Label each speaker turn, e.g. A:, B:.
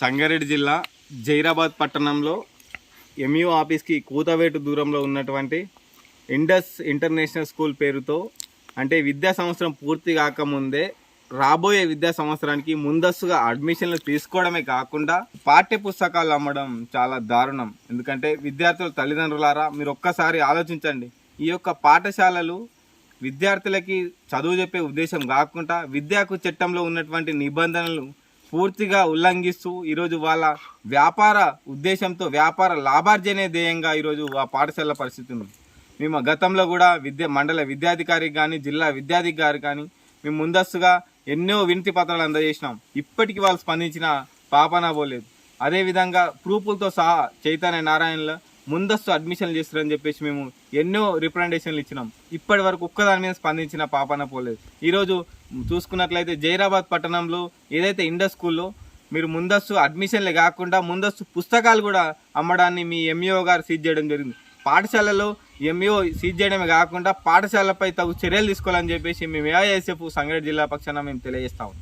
A: సంగారెడ్డి జిల్లా జైరాబాద్ పట్టణంలో ఎంయూ ఆఫీస్కి కూతవేటు దూరంలో ఉన్నటువంటి ఇండస్ ఇంటర్నేషనల్ స్కూల్ పేరుతో అంటే విద్యా సంవత్సరం పూర్తి కాకముందే రాబోయే విద్యా సంవత్సరానికి ముందస్తుగా అడ్మిషన్లు తీసుకోవడమే కాకుండా పాఠ్య పుస్తకాలు అమ్మడం చాలా దారుణం. ఎందుకంటే విద్యార్థుల తల్లిదండ్రులారా మీరు ఒక్కసారి ఆలోచించండి. ఈ యొక్క పాఠశాలలు విద్యార్థులకి చదువు చెప్పే ఉద్దేశం కాకుండా విద్యాకు చట్టంలో ఉన్నటువంటి నిబంధనలు పూర్తిగా ఉల్లంఘిస్తూ ఈరోజు వాళ్ళ వ్యాపార ఉద్దేశంతో వ్యాపార లాభార్జనే ధ్యేయంగా ఈరోజు ఆ పాఠశాల పరిస్థితి ఉంది. మేము గతంలో కూడా విద్య మండల విద్యాధికారికి కానీ జిల్లా విద్యాధికారి కానీ మేము ముందస్తుగా ఎన్నో వినతి పత్రాలు అందజేసినాం. ఇప్పటికీ వాళ్ళు స్పందించిన పాపన పోలేదు. అదేవిధంగా ప్రూఫ్లతో సహా చైతన్య నారాయణలో ముందస్తు అడ్మిషన్లు చేస్తారని చెప్పేసి మేము ఎన్నో రిప్రజెంటేషన్లు ఇచ్చినాం. ఇప్పటి వరకు ఒక్కదాని మీద స్పందించిన పాపన పోలేదు. ఈరోజు చూసుకున్నట్లయితే జైరాబాద్ పట్టణంలో ఏదైతే ఇండస్ స్కూల్లో మీరు ముందస్తు అడ్మిషన్లే కాకుండా ముందస్తు పుస్తకాలు కూడా అమ్మడాన్ని మీ ఎంఈఓ గారు సీజ్ చేయడం జరిగింది. పాఠశాలలో ఎంఈఓ సీజ్ చేయడమే కాకుండా పాఠశాలపై తగు చర్యలు తీసుకోవాలని చెప్పేసి మేము ఏఐఎస్ఎఫ్ సంగారెడ్డి జిల్లా పక్షాన మేము తెలియజేస్తాము